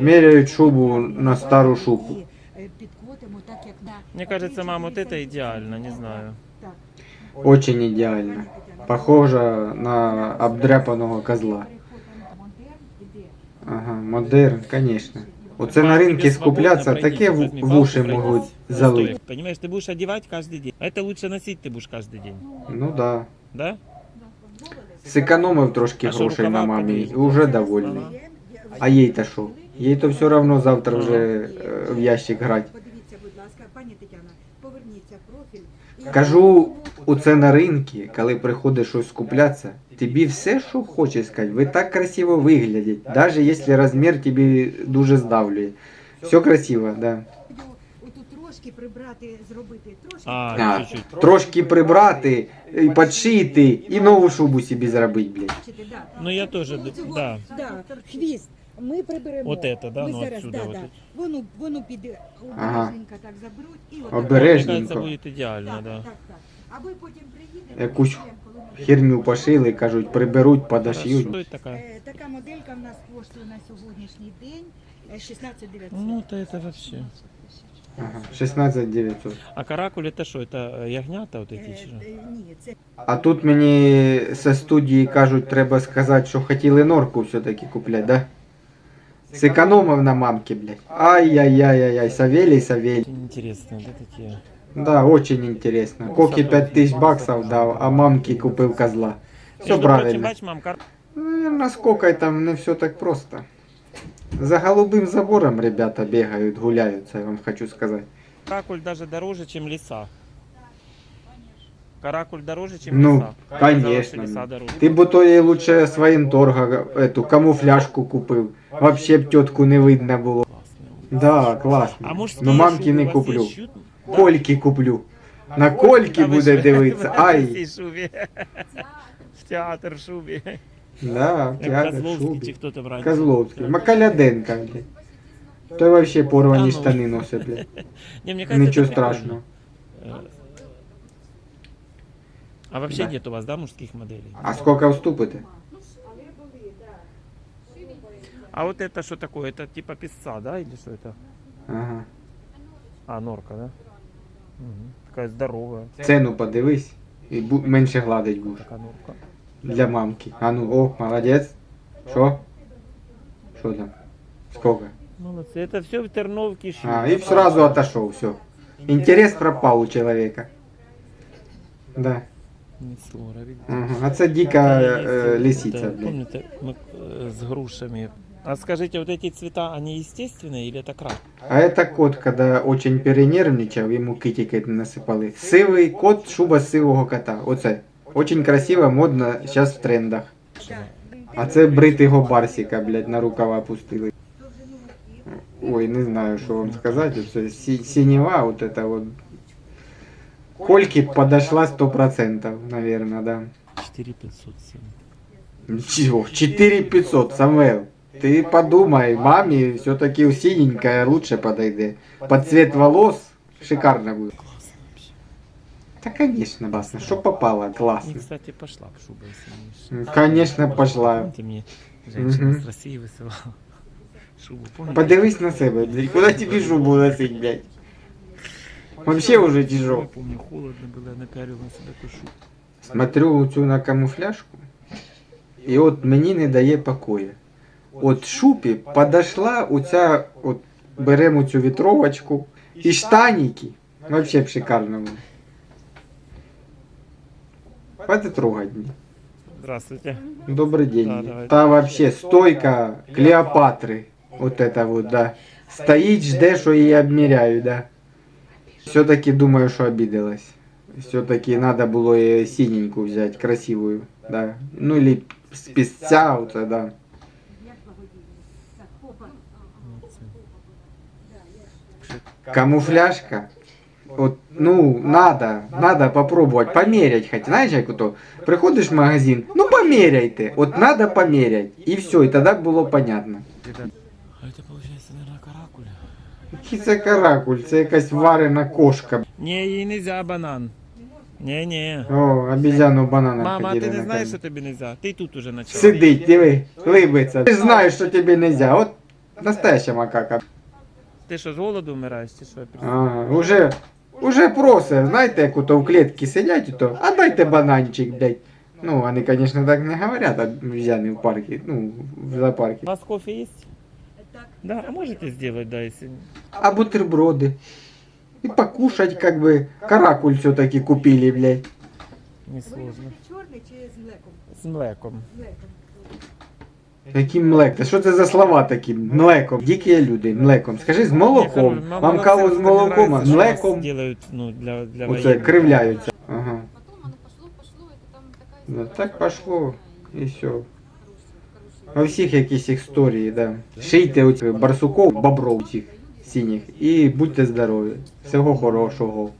Меряють шубу на стару шубу. І, е, підкотимо так, як на Мне кажется, мам, вот это идеально, не знаю. Так. Очень ідеально. Похоже на обдряпаного козла. Ага, модерн, конечно. Оце на ринку скупляться, таке в, в уші можуть залити. Понимаешь, ты будешь одевать каждый день. А это лучше носить ты будешь каждый день. Ну да. Да? Зекономив трошки А що, грошей на рукава мамі і подивись? вже довольний. А їй та що? Їй то все одно завтра вже е, в ящик грати. Подивіться, будь ласка, пані Тетяна, поверніться в профіль. І- Кажу, оце на ринку, коли приходиш щось скуплятися, тобі все, що хочеш сказати, ви так красиво виглядите, навіть якщо розмір тобі дуже здавлює. Все красиво, да. Отут трошки прибрати, зробити трошки. А, А, чуть-чуть. трошки прибрати, і підшити, і нову шубу собі зробити, блядь. Бачите, да. Ну я тоже, Цього- да. Да, хвіст. Ми приберемо. Вот это, да, Ми ну зараз, отсюда да, вот да. это. Воно, воно піде Ага. обережненько так заберуть і от Мне Обережненько. кажется, будет идеально, Так, да. так, так. А ви потім приїдете. Якусь коли ми- Херню пошили, кажуть, приберуть, подошьють. Что это такая? Е, Така моделька в нас коштує на сьогоднішній день е, 16 900. Ну, то это вообще. Ага, 16 900. А каракуль это что? Это э, ягнята вот Е, эти? чи що? е, Ні, це А тут мені зі студії кажуть, треба сказати, що хотіли норку все-таки купляти, да? Зекономив на мамки, блядь. Ай-яй-яй-яй, Савелий, Савелий. Очень интересно, да, такие? Да, очень интересно. Коки 5000 баксов дав, а мамки купив козла. Все Между прочим, правильно. Наверное, с кокой там не все так просто. За голубым забором ребята бегают, гуляются, я вам хочу сказать. каракуль даже дороже, чем леса. Каракуль дороже, чем Ну, леса. Казалось, конечно. что леса дороже. Ти б то їй лучше своїм торга эту камуфляжку купив. Вообще б тетку не видно було. Классные. Да, класно. А мужские Ну мамки шубы не у вас куплю. есть щут? Да. Кольки куплю. На кольки А ви буде ж- дивитися. ви Ай. в цій шубі. В театр в шубі. Да, Як театр, Козловський чи шубі. хто там раніше. Козловський. Макаляденка, блядь. Той вообще порвані А ну. штани носить, блядь. Не, мне кажется, Нічого это прикольно. страшного. Э, а вообще Да. нет у вас, да, мужских моделей? А сколько вступите? А вот это что такое? Это типа песца, да, или что это? Ага. А, норка, да? Мгм. Такая здоровая. Цену подивись і бу- менше гладить будеш. Такая норка. Для мамки. А ну, о, молодець. Що? Що там? Сколько? Молодцы. Это все в Терновке шьют. А, и сразу отошел, все. Интерес пропал у человека. Да. Слора, видите? Ага. А це дика Это е, лисиця, это, блядь. Помните, мы э, с грушами. А скажите, вот эти цвета, они естественные или это крак? А это кот, когда очень перенервничав, йому китики насипали. Сивий кот, шуба сивого кота. Оце. Очень красиво, модно, зараз в трендах. А це бритого барсика, блядь, на рукава пустили. Ой, не знаю, що вам сказати. Це сі- синева, вот это вот. Кольки подошла 100%, наверное, да. 4507. Чего? 4500, Самвел. Ты подумай, маме все-таки синенькая лучше подойдет. Под цвет волос шикарно будет. Классно. Да, конечно, Басна, что попало, Мне, классно. кстати, пошла б шуба, если не М, Конечно, пошла. Помните, мне женщина Мгм. с России высылала шубу, помните? Подивись на себе, блядь. Куда тебе шубу носить, блядь? Вообще уже Я тяжело. помню, холодно было, я напялил на себя ту шубу. Смотрю цю на камуфляжку, і от мені не дає покою. От шупі подошла оця, от беремо цю вітровочку і штаніки. Вообще б шикарно було. Хватит трогать меня. Здравствуйте. Добрый день. Да, давай. Та вообще стойка Клеопатры. Вот это вот, да. Стоїть, жде, що її обміряю, да. Все-таки думаю, що обиделась. Все-таки надо було її синенькую взять, красивую, да. Ну или с песца, вот, да. Молодцы. Камуфляжка. Вот, ну, надо, надо попробовать, померять хоть. Знаешь, як то приходиш в магазин, ну померяйте, от надо померять. І все, і тоді було понятно. А это получается, наверное, каракуль. Який це каракуль, це якась варена кошка. Не, ей нельзя банан. Не-не. О, обезьяну банана Мама, а ты не накормити. что тебе нельзя? Ты тут уже начала. Сидить, диви, либиться. Ти ж знаєш, що тобі нельзя. От Настояща макака. Ти що з голоду вмираєш чи що? А, уже, уже просить, знаєте, як ото в клітці сидять, то, а дайте бананчик, блядь. Ну, вони, конечно, так не говорят, а взяли в парке, ну, в зоопарке. У вас кофе есть? Так, Да, а можете сделать, да, если... А бутерброды? И покушать, как бы, каракуль все-таки купили, блядь. Не ви сложно. любите чорний чи з млеком? З млеком. З млеком. Яким млеком? Що це за слова такі? Млеком. Дикі люди, млеком. Скажи з молоком. Мне Вам кажется, каву з мне молоком, а нравится, что вас млеком. Делают, ну, для, для Оце военных. кривляються. Ага. Потом оно пошло, пошло, это там такая Ну, история. так пошло. І все. Хорошая, У хорошая. всіх якісь історії, да. Шийте оці барсуков, бобров цих синіх і будьте здорові. Всього хорошого.